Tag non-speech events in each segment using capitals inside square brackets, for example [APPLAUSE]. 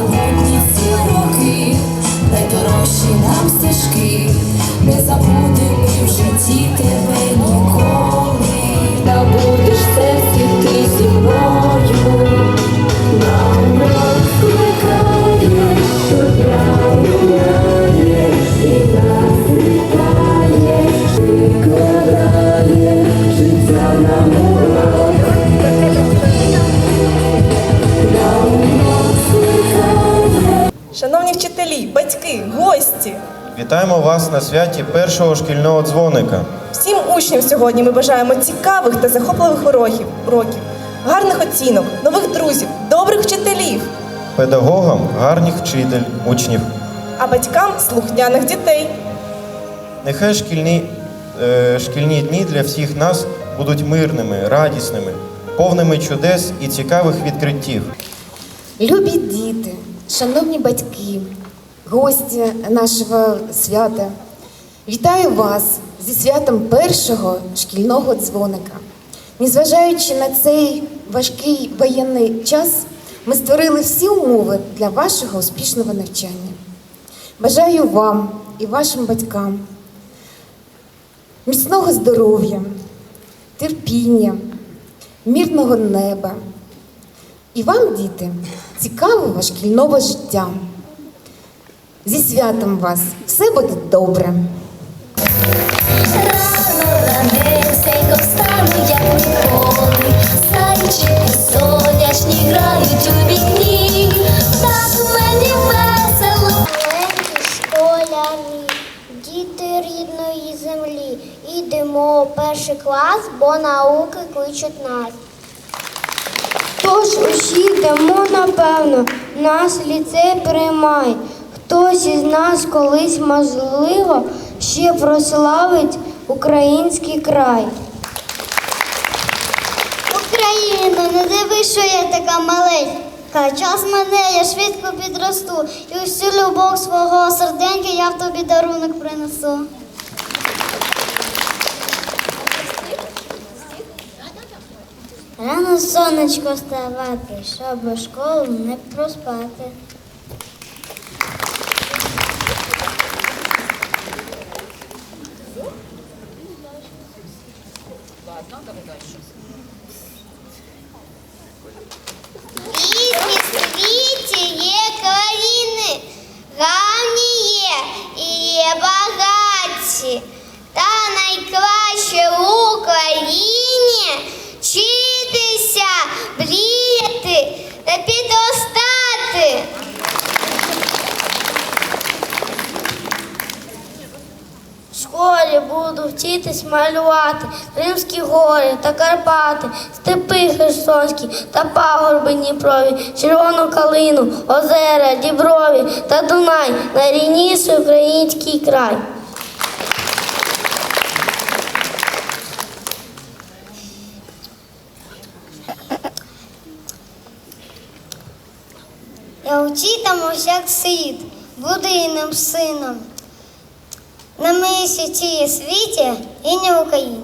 незабутні всі роки, найдорожчі нам стежки, не забудемо в житті тебе ніколи. Та будеш в серці ти зі мною. Вітаємо вас на святі першого шкільного дзвоника. Всім учням сьогодні ми бажаємо цікавих та захопливих уроків, уроків, гарних оцінок, нових друзів, добрих вчителів, Педагогам гарних вчитель, учнів. а батькам слухняних дітей. Нехай шкільні, е, шкільні дні для всіх нас будуть мирними, радісними, повними чудес і цікавих відкриттів. Любі діти, шановні батьки, гості нашого свята, вітаю вас зі святом першого шкільного дзвоника. Незважаючи на цей важкий воєнний час, ми створили всі умови для вашого успішного навчання. Бажаю вам і вашим батькам міцного здоров'я, терпіння, мирного неба. І вам, діти, цікавого шкільного життя. Зі святом вас! Все буде добре! Рано ранесенько сонячні грають у вікні. Так мені весело. Маленькі школярі, діти рідної землі, ідемо у перший клас, бо науки кличуть нас. Тож усі йдемо, напевно, нас ліцей приймай. Хтось із нас колись, можливо, ще прославить український край. Україно, не диви, що я така маленька. Час мене, я швидко підросту, і всю любов свого серденька я в тобі дарунок принесу. Рано сонечко вставати, щоб школу не проспати. Різні в світі є країни, гарні є і є багаті. Та найкраще в Україні вчитися, мріяти та підростати. В школі буду вчитись малювати Римські гори та Карпати, степи Херсонські та пагорби Дніпрові, червону калину, озера, Діброві та Дунай, найрідніший український край. Я вчитимусь, як світ, буду іним сином. На місяці і світі і не в Україні.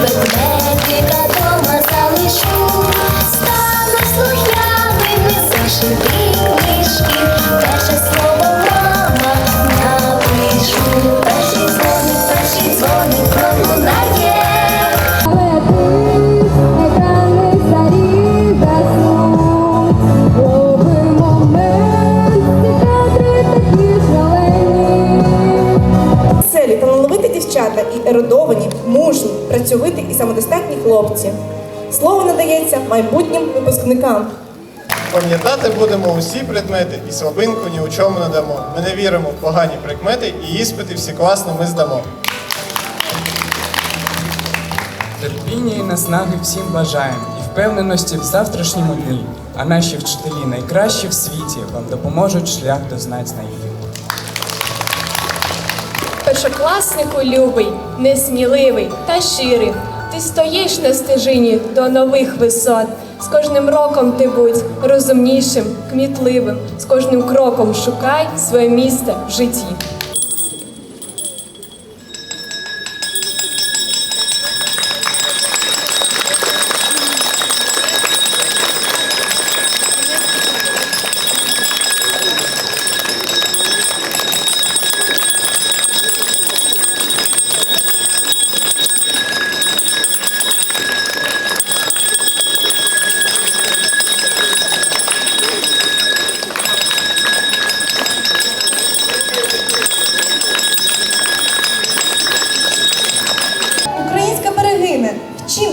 Ведмедика дома залишу, стану слухняними, і зашити книжки. Самодостатні хлопці. Слово надається майбутнім випускникам. Пам'ятати будемо усі предмети і слабинку ні у чому не дамо. Ми не віримо в погані прикмети і іспити всі класно ми здамо. Терпіння і наснаги всім бажаємо і впевненості в завтрашньому дні. А наші вчителі найкращі в світі вам допоможуть шлях до знань знайти. Першокласнику любий, несміливий та щирий. Ти стоїш на стежині до нових висот. З кожним роком ти будь розумнішим, кмітливим. З кожним кроком шукай своє місце в житті.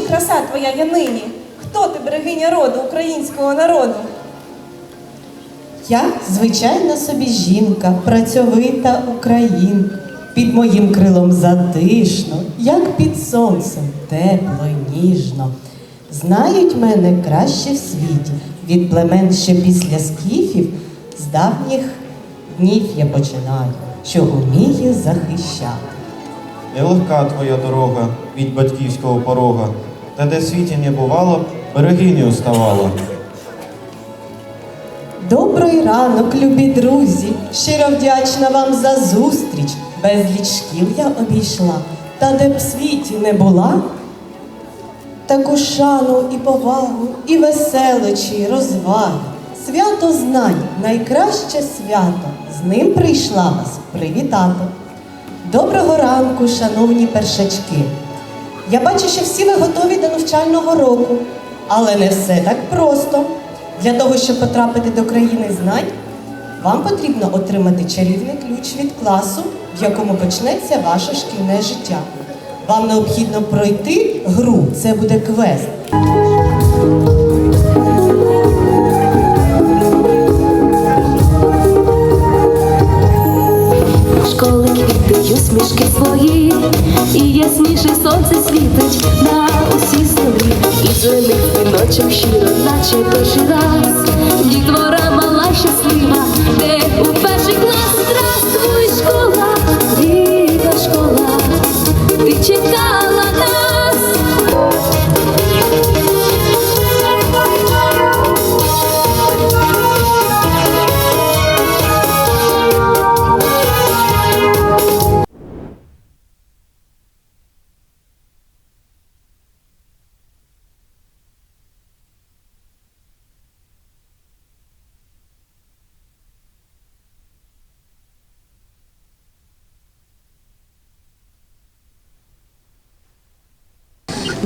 краса твоя є нині? Хто ти, берегиня роду українського народу? Я звичайна собі жінка, працьовита українка. Під моїм крилом затишно, як під сонцем, тепло й ніжно. Знають мене краще в світі. Від племен ще після скіфів з давніх днів я починаю, що вміє захищати. Нелегка твоя дорога від батьківського порога та де світі не бувало, берегиню ставала. Добрий ранок, любі друзі! Щиро вдячна вам за зустріч. Безліч шкіл я обійшла, та де б світі не була. Таку шану і повагу, і веселочі, і розваги. Свято знань, найкраще свято. З ним прийшла вас привітати. Доброго ранку, шановні першачки. Я бачу, що всі ви готові до навчального року, але не все так просто. Для того, щоб потрапити до країни знань, вам потрібно отримати чарівний ключ від класу, в якому почнеться ваше шкільне життя. Вам необхідно пройти гру, це буде квест. Школи квіти, усмішки свої, і ясніше сонце світить на усі столі. І зелений віночок щиро, наче перший раз.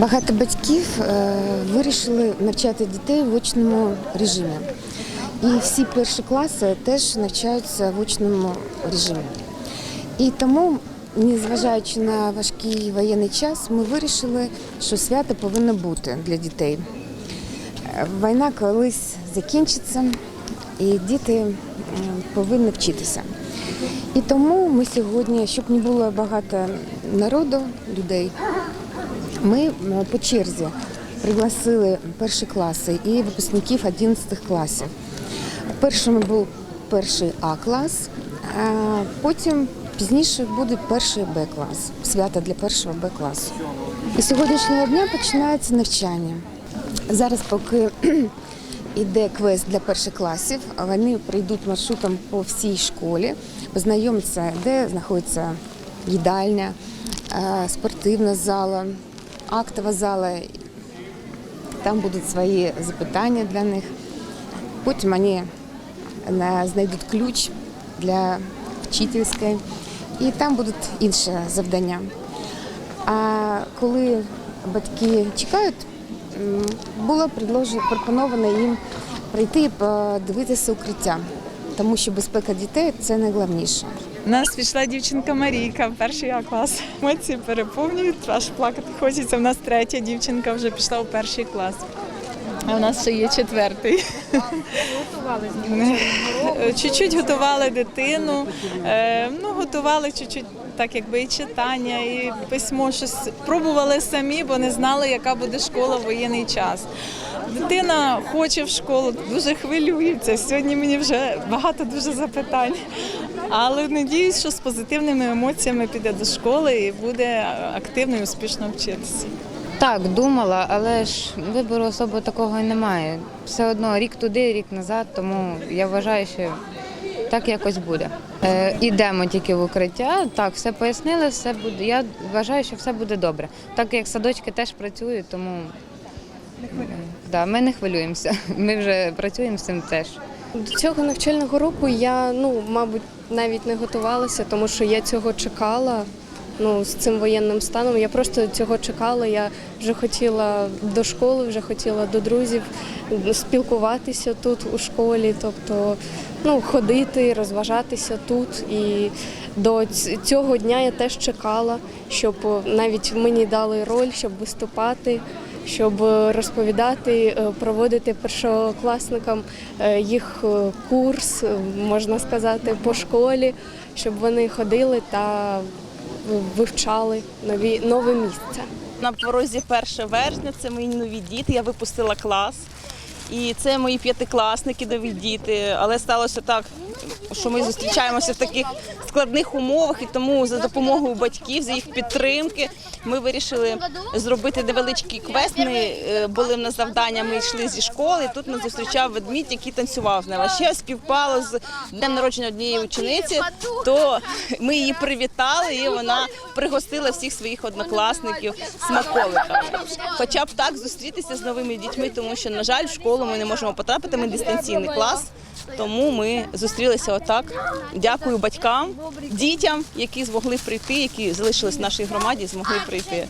Багато батьків е, вирішили навчати дітей в очному режимі. І всі перші класи теж навчаються в очному режимі. І тому, незважаючи на важкий воєнний час, ми вирішили, що свято повинно бути для дітей. Війна колись закінчиться, і діти повинні вчитися. І тому ми сьогодні, щоб не було багато народу, людей, ми е, по черзі пригласили перші класи і випускників 11 класів. Першим був перший А клас, а потім пізніше буде перший Б клас, свято для першого Б класу. І сьогоднішнього дня починається навчання. Зараз, поки [CLEARS THROAT] йде квест для перших класів, вони прийдуть маршрутом по всій школі, познайомляться, де знаходиться їдальня, е, спортивна зала, актова зала. Там будуть свої запитання для них. Потім вони е, знайдуть ключ для вчительської, і там будуть інші завдання. А коли батьки чекають, було пропоновано їм прийти і подивитися укриття, тому що безпека дітей це найголовніше. У нас пішла дівчинка Марійка, перший А клас. Емоції переповнюють, аж плакати хочеться. У нас третя дівчинка вже пішла у перший клас. А у нас ще є четвертий. Чуть-чуть готували дитину. Е, Ну, готували чуть-чуть, так якби і читання, і письмо, щось пробували самі, бо не знали, яка буде школа в воєнний час. Дитина хоче в школу, дуже хвилюється. Сьогодні мені вже багато дуже запитань. Але надіюсь, що з позитивними емоціями піде до школи і буде активно і успішно вчитися. Так, думала, але ж вибору особо такого і немає. Все одно рік туди, рік назад, тому я вважаю, що так якось буде. Е, ідемо тільки в укриття. Так, все пояснили, все буде. Я вважаю, що все буде добре. Так як садочки теж працюють, тому е, да, ми не хвилюємося. [LAUGHS] Ми вже працюємо з цим теж. До цього навчального року я, ну, мабуть, навіть не готувалася, тому що я цього чекала. Ну, з цим воєнним станом я просто цього чекала. Я вже хотіла до школи, вже хотіла до друзів спілкуватися тут у школі, тобто ну, ходити, розважатися тут. І до цього дня я теж чекала, щоб навіть мені дали роль, щоб виступати, щоб розповідати, е, проводити першокласникам е, їх е, курс, можна сказати, по школі, щоб вони ходили та вивчали нові нове місце. На порозі 1 вересня це мої нові діти. Я випустила клас. І це мої п'ятикласники, нові діти. Але сталося так, що ми зустрічаємося в таких складних умовах, і тому за допомогою батьків, за їх підтримки, ми вирішили зробити невеличкий квест. Ми е, були на завдання, ми йшли зі школи. і Тут нас зустрічав ведмідь, який танцював з нами. Ще співпало з днем народження однієї учениці, то ми її привітали, і вона пригостила всіх своїх однокласників смаколиками. Хоча б так зустрітися з новими дітьми, тому що, на жаль, в школу ми не можемо потрапити. Ми дистанційний клас. Тому ми зустрілися отак. Дякую батькам, дітям, які змогли прийти, які залишились в нашій громаді, змогли прийти.